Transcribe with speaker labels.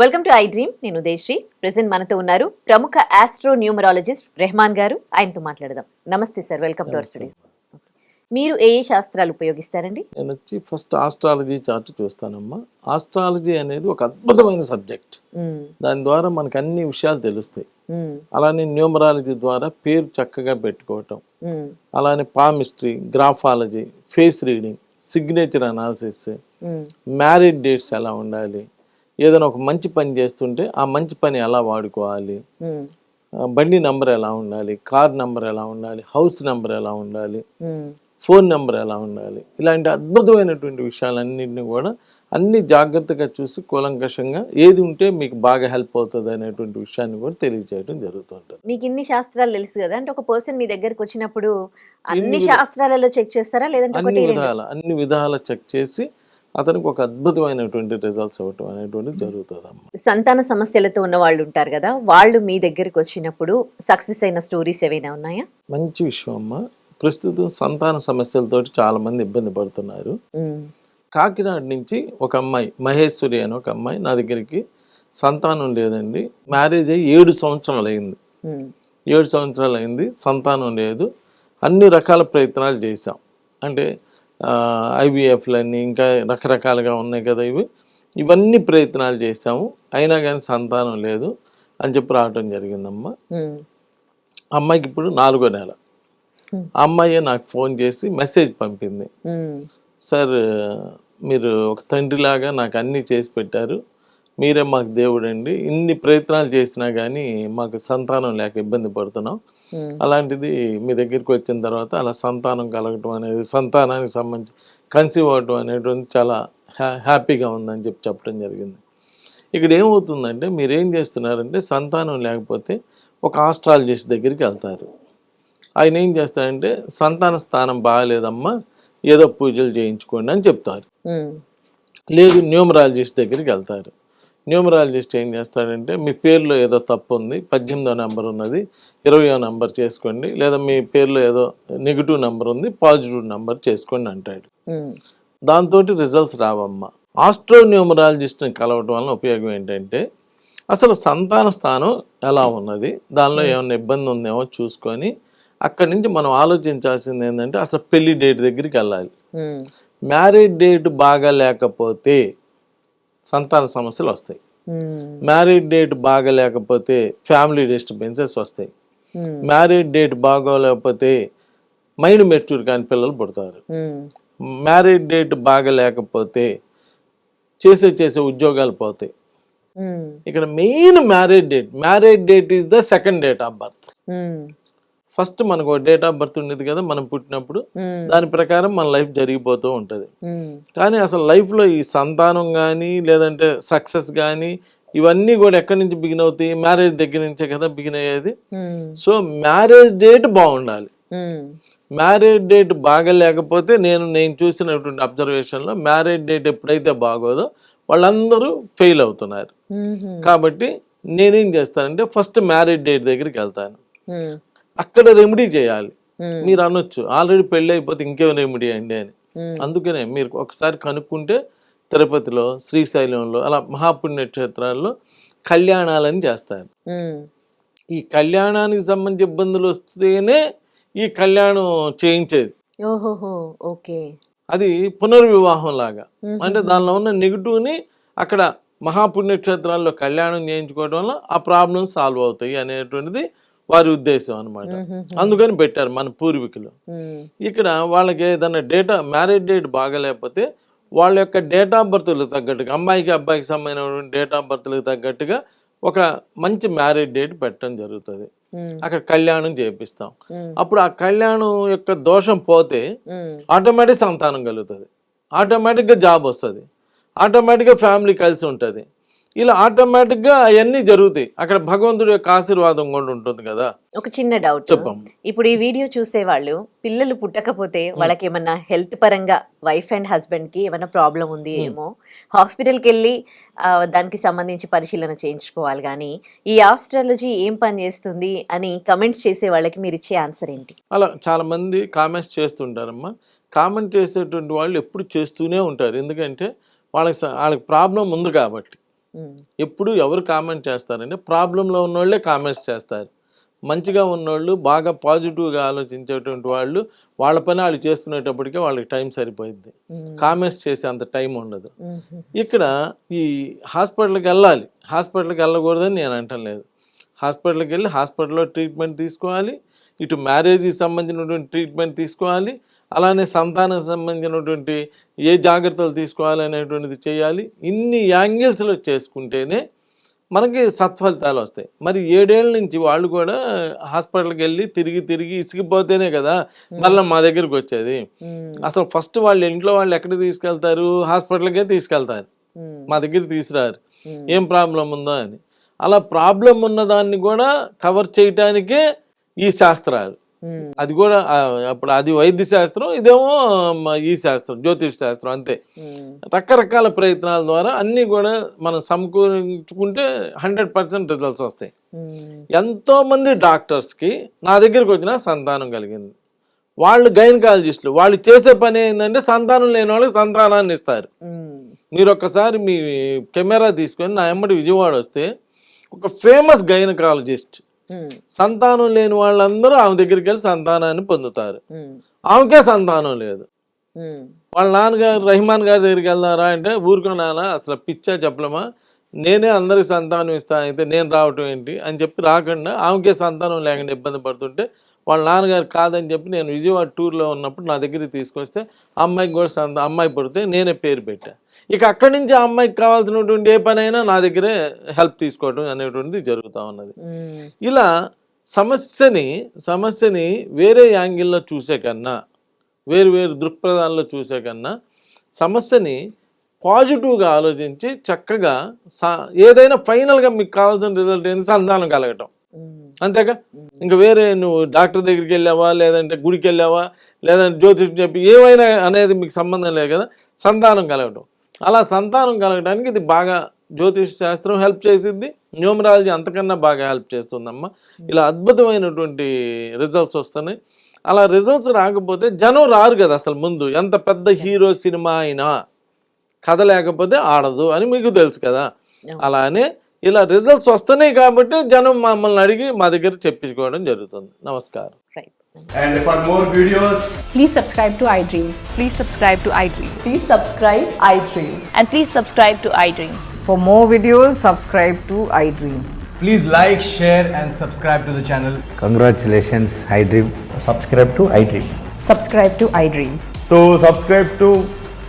Speaker 1: Welcome to I dream నేను Udayasri. Present మనతో ఉన్నారు ప్రముఖ ఆస్ట్రో న్యూమరాలజిస్ట్ రెహమాన్ గారు. ఆయనతో మాట్లాడదాం. నమస్తే sir. Welcome to our studio మీరు ఏ ఏ శాస్త్రాలు ఉపయోగిస్తారండి?
Speaker 2: నేను వచ్చి ఫస్ట్ ఆస్ట్రాలజీ చార్ట్ చూస్తానమ్మా. ఆస్ట్రాలజీ అనేది ఒక అద్భుతమైన సబ్జెక్ట్
Speaker 1: మ్మ్.
Speaker 2: దాని ద్వారా మనకు అన్ని విషయాలు తెలుస్తాయి.
Speaker 1: మ్మ్.
Speaker 2: అలానే న్యూమరాలజీ ద్వారా పేరు చక్కగా పెట్టుకోవటం.
Speaker 1: మ్మ్.
Speaker 2: అలానే palmistry graphology face reading signature analysis. Marriage dates ఎలా ఉండాలి? ఏదైనా ఒక మంచి పని చేస్తుంటే ఆ మంచి పని ఎలా వాడుకోవాలి? బండి నంబర్ ఎలా ఉండాలి? కార్ నంబర్ ఎలా ఉండాలి? హౌస్ నంబర్ ఎలా ఉండాలి. ఫోన్ నెంబర్ ఎలా ఉండాలి? ఇలాంటి అద్భుతమైనటువంటి విషయాలన్నింటినీ కూడా అన్ని జాగ్రత్తగా చూసి కూలంకషంగా ఏది ఉంటే మీకు బాగా హెల్ప్ అవుతుంది అనేటువంటి విషయాన్ని కూడా తెలియజేయడం జరుగుతుంటుంది.
Speaker 1: మీకు ఇన్ని శాస్త్రాలు తెలుసు కదా? అంటే ఒక పర్సన్ మీ దగ్గరకు వచ్చినప్పుడు అన్ని శాస్త్రాలలో చెక్ చేస్తారా? లేదంటే
Speaker 2: అన్ని? విధాల అన్ని విధాల చెక్ చేసి అతనికి ఒక అద్భుతమైనటువంటి రిజల్ట్స్ ఇవ్వటం అనేటువంటి జరుగుతుంది అమ్మ
Speaker 1: సంతాన సమస్యలతో ఉన్న వాళ్ళు ఉంటారు కదా వాళ్ళు మీ దగ్గరకు వచ్చినప్పుడు సక్సెస్ అయిన స్టోరీస్ ఏవైనా ఉన్నాయా?
Speaker 2: మంచి విషయం అమ్మ. ప్రస్తుతం సంతాన సమస్యలతోటి చాలా మంది ఇబ్బంది పడుతున్నారు. కాకినాడ నుంచి ఒక అమ్మాయి మహేశ్వరి అని ఒక అమ్మాయి నా దగ్గరికి సంతానం లేదండి. మ్యారేజ్ అయ్యి ఏడు సంవత్సరాలు అయింది. ఏడు సంవత్సరాలు అయింది సంతానం లేదు. అన్ని రకాల ప్రయత్నాలు చేశాం. అంటే ఐవీఎఫ్లన్నీ ఇంకా రకరకాలుగా ఉన్నాయి కదా ఇవి. ఇవన్నీ ప్రయత్నాలు చేశాము. అయినా కానీ సంతానం లేదు అని చెప్పి రావటం జరిగిందమ్మా.
Speaker 1: మ్మ్.
Speaker 2: అమ్మాయికి ఇప్పుడు నాలుగో నెల. అమ్మాయి నాకు ఫోన్ చేసి మెసేజ్ పంపింది. సార్ మీరు ఒక తండ్రిలాగా నాకు అన్నీ చేసి పెట్టారు. మీరే మాకు దేవుడండి. ఇన్ని ప్రయత్నాలు చేసినా కానీ మాకు సంతానం లేక ఇబ్బంది పడుతున్నాం. అలాంటిది మీ దగ్గరికి వచ్చిన తర్వాత అలా సంతానం కలగటం అనేది సంతానానికి సంబంధించి కన్సీవ్ అవ్వటం అనేటువంటి చాలా హ్యా హ్యాపీగా ఉందని చెప్పి చెప్పడం జరిగింది. ఇక్కడ ఏమవుతుందంటే మీరు ఏం చేస్తున్నారంటే సంతానం లేకపోతే ఒక ఆస్ట్రాలజిస్ట్ దగ్గరికి వెళ్తారు. ఆయన ఏం చేస్తారంటే సంతాన స్థానం బాగాలేదమ్మా ఏదో పూజలు చేయించుకోండి అని చెప్తారు. లేదు న్యూమరాలజిస్ట్ దగ్గరికి వెళ్తారు. న్యూమరాలజిస్ట్ ఏం చేస్తాడంటే మీ పేరులో ఏదో తప్పు ఉంది పద్దెనిమిదో నెంబర్ ఉన్నది ఇరవయో నెంబర్ చేసుకోండి లేదా మీ పేరులో ఏదో నెగిటివ్ నెంబర్ ఉంది పాజిటివ్ నెంబర్ చేసుకోండి అంటాడు. దాంతో రిజల్ట్స్ రావమ్మా ఆస్ట్రో న్యూమరాలజిస్ట్ని కలవటం వలన ఉపయోగం ఏంటంటే అసలు సంతాన స్థానం ఎలా ఉన్నది దానిలో ఏమైనా ఇబ్బంది ఉందేమో చూసుకొని అక్కడి నుంచి మనం ఆలోచించాల్సింది ఏంటంటే అసలు పెళ్ళి డేట్ దగ్గరికి వెళ్ళాలి. మ్యారేజ్ డేట్ బాగా లేకపోతే సంతాన సమస్యలు వస్తాయి
Speaker 1: మ్మ్.
Speaker 2: మ్యారేజ్ డేట్ బాగా లేకపోతే ఫ్యామిలీ డిస్టర్బెన్సెస్ వస్తాయి
Speaker 1: మ్మ్.
Speaker 2: మ్యారేజ్ డేట్ బాగోలేకపోతే మైండ్ మెచ్యూర్ కాని పిల్లలు పుడతారు
Speaker 1: మ్మ్.
Speaker 2: మ్యారేజ్ డేట్ బాగా లేకపోతే చేసే చేసే ఉద్యోగాలు పోతాయి. ఇక్కడ main marriage date marriage date is the second date of birth. First మనకు డేట్ ఆఫ్ బర్త్ ఉండేది కదా మనం పుట్టినప్పుడు. దాని ప్రకారం మన లైఫ్ జరిగిపోతూ ఉంటుంది. కానీ అసలు లైఫ్లో ఈ సంతానం కానీ లేదంటే సక్సెస్ కానీ ఇవన్నీ కూడా ఎక్కడి నుంచి బిగిన్ అవుతాయి మ్యారేజ్ దగ్గర నుంచే కదా బిగిన్ అయ్యేది. సో మ్యారేజ్ డేట్ బాగుండాలి. మ్యారేజ్ డేట్ బాగా లేకపోతే నేను నేను చూసినటువంటి అబ్జర్వేషన్లో మ్యారేజ్ డేట్ ఎప్పుడైతే బాగోదో వాళ్ళందరూ ఫెయిల్ అవుతున్నారు. కాబట్టి నేనేం చేస్తానంటే ఫస్ట్ మ్యారేజ్ డేట్ దగ్గరికి వెళ్తాను. అక్కడ రెమెడీ చేయాలి. మీరు అనొచ్చు ఆల్రెడీ పెళ్ళి అయిపోతే ఇంకేం రెమెడీ అండి అని. అందుకనే మీరు ఒకసారి కనుక్కుంటే తిరుపతిలో శ్రీశైలంలో అలా మహాపుణ్య క్షేత్రాల్లో కళ్యాణాలని చేస్తారు. ఈ కళ్యాణానికి సంబంధించి ఇబ్బందులు వస్తేనే ఈ కళ్యాణం చేయించేది
Speaker 1: ఓకే
Speaker 2: అది పునర్వివాహం లాగా. అంటే దానిలో ఉన్న నెగిటివ్ని అక్కడ మహాపుణ్యక్షేత్రాల్లో కళ్యాణం చేయించుకోవడం వల్ల ఆ ప్రాబ్లమ్స్ సాల్వ్ అవుతాయి అనేటువంటిది వారి ఉద్దేశం అనమాట. అందుకని పెట్టారు మన పూర్వీకులు. ఇక్కడ వాళ్ళకి ఏదైనా డేటా మ్యారేజ్ డేట్ బాగాలేకపోతే వాళ్ళ యొక్క డేట్ ఆఫ్ బర్త్లకు తగ్గట్టుగా అమ్మాయికి అబ్బాయికి సంబంధించినటువంటి డేట్ ఆఫ్ బర్త్లకు తగ్గట్టుగా ఒక మంచి మ్యారేజ్ డేట్ పెట్టడం జరుగుతుంది. అక్కడ కళ్యాణం చేపిస్తాం. అప్పుడు ఆ కళ్యాణం యొక్క దోషం పోతే. ఆటోమేటిక్ సంతానం కలుగుతుంది ఆటోమేటిక్గా జాబ్ వస్తుంది ఆటోమేటిక్గా ఫ్యామిలీ కలిసి ఉంటుంది ఇలా ఆటోమేటిక్గా అవన్నీ జరుగుతాయి. అక్కడ భగవంతుడి యొక్క ఆశీర్వాదం కూడా ఉంటుంది కదా.
Speaker 1: ఒక చిన్న డౌట్. ఇప్పుడు ఈ వీడియో చూసే వాళ్ళు పిల్లలు పుట్టకపోతే వాళ్ళకి ఏమన్నా హెల్త్ పరంగా వైఫ్ అండ్ హస్బెండ్కి ఏమైనా ప్రాబ్లం ఉంది ఏమో హాస్పిటల్కి వెళ్ళి దానికి సంబంధించి పరిశీలన చేయించుకోవాలి కానీ ఈ ఆస్ట్రాలజీ ఏం పని చేస్తుంది అని కమెంట్స్ చేసే వాళ్ళకి మీరు ఇచ్చే ఆన్సర్ ఏంటి?
Speaker 2: అలా చాలా మంది కామెంట్స్ చేస్తుంటారమ్మా. కామెంట్ చేసేటువంటి వాళ్ళు ఎప్పుడు చేస్తూనే ఉంటారు. ఎందుకంటే వాళ్ళకి వాళ్ళకి ప్రాబ్లం ఉంది కాబట్టి. ఎప్పుడు ఎవరు కామెంట్ చేస్తారంటే ప్రాబ్లంలో ఉన్నోళ్ళే కామెంట్స్ చేస్తారు. మంచిగా ఉన్నోళ్ళు బాగా పాజిటివ్గా ఆలోచించేటువంటి వాళ్ళు వాళ్ళ పని వాళ్ళు చేసుకునేటప్పటికే వాళ్ళకి టైం సరిపోయింది కామెంట్స్ చేసే అంత టైం ఉండదు. ఇక్కడ ఈ హాస్పిటల్కి వెళ్ళాలి. హాస్పిటల్కి వెళ్ళకూడదని నేను అంటలేదు హాస్పిటల్కి వెళ్ళి హాస్పిటల్లో ట్రీట్మెంట్ తీసుకోవాలి. ఇటు మ్యారేజ్కి సంబంధించినటువంటి ట్రీట్మెంట్ తీసుకోవాలి. అలానే సంతానం సంబంధించినటువంటి ఏ జాగ్రత్తలు తీసుకోవాలి అనేటువంటిది చేయాలి. ఇన్ని యాంగిల్స్లో చేసుకుంటేనే మనకి సత్ఫలితాలు వస్తాయి. మరి ఏడేళ్ళ నుంచి వాళ్ళు కూడా హాస్పిటల్కి వెళ్ళి తిరిగి తిరిగి ఇసిగిపోతేనే కదా మళ్ళీ మా దగ్గరికి వచ్చేది. అసలు ఫస్ట్ వాళ్ళు ఇంట్లో వాళ్ళు ఎక్కడికి తీసుకెళ్తారు? హాస్పిటల్కే తీసుకెళ్తారు. మా దగ్గర తీసుకురారు. ఏం ప్రాబ్లం ఉందో అని. అలా ప్రాబ్లం ఉన్న దాన్ని కూడా కవర్ చేయటానికే ఈ శాస్త్రాలు. అది కూడా అప్పుడు అది వైద్య శాస్త్రం ఇదేమో ఈ శాస్త్రం జ్యోతిష్ శాస్త్రం అంతే. రకరకాల ప్రయత్నాల ద్వారా అన్నీ కూడా మనం సమకూరించుకుంటే హండ్రెడ్ పర్సెంట్ రిజల్ట్స్ వస్తాయి. ఎంతో మంది డాక్టర్స్కి నా దగ్గరికి వచ్చిన సంతానం కలిగింది. వాళ్ళు గైనకాలజిస్టులు వాళ్ళు చేసే పని ఏంటంటే సంతానం లేని వాళ్ళకి సంతానాన్ని ఇస్తారు. మీరు ఒక్కసారి మీ కెమెరా తీసుకొని నా ఎమ్మడి విజయవాడ వస్తే ఒక ఫేమస్ గైనకాలజిస్ట్ సంతానం లేని వాళ్ళందరూ ఆమె దగ్గరికి వెళ్ళి సంతానాన్ని పొందుతారు. ఆమెకే సంతానం లేదు. వాళ్ళ నాన్నగారు రహిమాన్ గారి దగ్గరికి వెళ్దారా అంటే ఊరుకో నాన్న అసలు పిచ్చా చెప్పలమా? నేనే అందరికి సంతానం ఇస్తాను అయితే నేను రావటం ఏంటి? అని చెప్పి రాకుండా ఆమెకే సంతానం లేకుండా ఇబ్బంది పడుతుంటే వాళ్ళ నాన్నగారు కాదని చెప్పి నేను విజయవాడ టూర్లో ఉన్నప్పుడు నా దగ్గరికి తీసుకొస్తే అమ్మాయికి కూడా అమ్మాయి పుడితే నేనే పేరు పెట్టా. ఇక అక్కడి నుంచి ఆ అమ్మాయికి కావాల్సినటువంటి ఏ పని అయినా నా దగ్గరే హెల్ప్ తీసుకోవడం అనేటువంటిది జరుగుతూ ఉన్నది. ఇలా సమస్యని సమస్యని వేరే యాంగిల్లో చూసే కన్నా వేరు వేరు దృక్పథాల్లో చూసే కన్నా సమస్యని పాజిటివ్గా ఆలోచించి చక్కగా సా ఏదైనా ఫైనల్గా మీకు కావాల్సిన రిజల్ట్ ఏంది? సంతానం కలగటం. అంతేగా? ఇంకా వేరే నువ్వు డాక్టర్ దగ్గరికి వెళ్ళావా? లేదంటే గుడికి వెళ్ళావా? లేదంటే జ్యోతిష్ చెప్పి ఏమైనా అనేది మీకు సంబంధం లేదు కదా? సంతానం కలగటం. అలా సంతానం కలగడానికి ఇది బాగా జ్యోతిష్ శాస్త్రం హెల్ప్ చేసిద్ది. న్యూమరాలజీ అంతకన్నా బాగా హెల్ప్ చేస్తుందమ్మా. ఇలా అద్భుతమైనటువంటి రిజల్ట్స్ వస్తున్నాయి. అలా రిజల్ట్స్ రాకపోతే జనం రారు కదా అసలు ముందు. ఎంత పెద్ద హీరో సినిమా అయినా. కథ లేకపోతే ఆడదు అని మీకు తెలుసు కదా. అలానే ఇలా రిజల్ట్స్ వస్తున్నాయి కాబట్టి జనం మమ్మల్ని అడిగి మా దగ్గర చెప్పించుకోవడం జరుగుతుంది నమస్కారం
Speaker 1: right
Speaker 3: And for more videos,
Speaker 4: Please subscribe to iDream.
Speaker 5: Please subscribe to iDream.
Speaker 6: Please subscribe iDreams.
Speaker 5: And please subscribe to iDream.
Speaker 6: For more videos, subscribe to iDream.
Speaker 3: please like, share, and subscribe to the channel.
Speaker 7: Congratulations, iDream.
Speaker 8: subscribe to iDream.
Speaker 4: Subscribe to iDream.
Speaker 8: So subscribe to